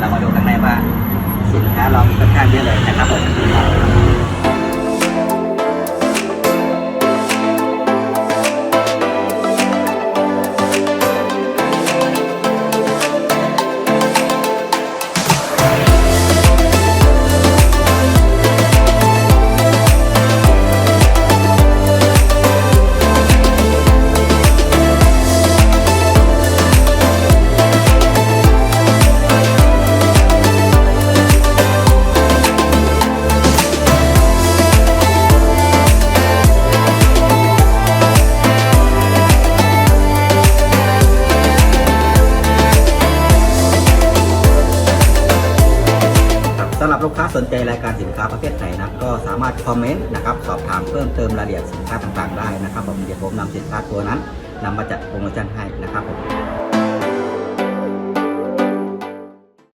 เรามาดูข้างในว่า ลูกค้าสนใจรายการสินค้าประเภทไหนนะก็สามารถคอมเมนต์นะครับสอบถามเพิ่มเติมรายละเอียดสินค้าต่างๆได้นะครับผมเดี๋ยวผมนำสินค้าตัวนั้นนำมาจัดโปรโมชั่นให้นะครับผม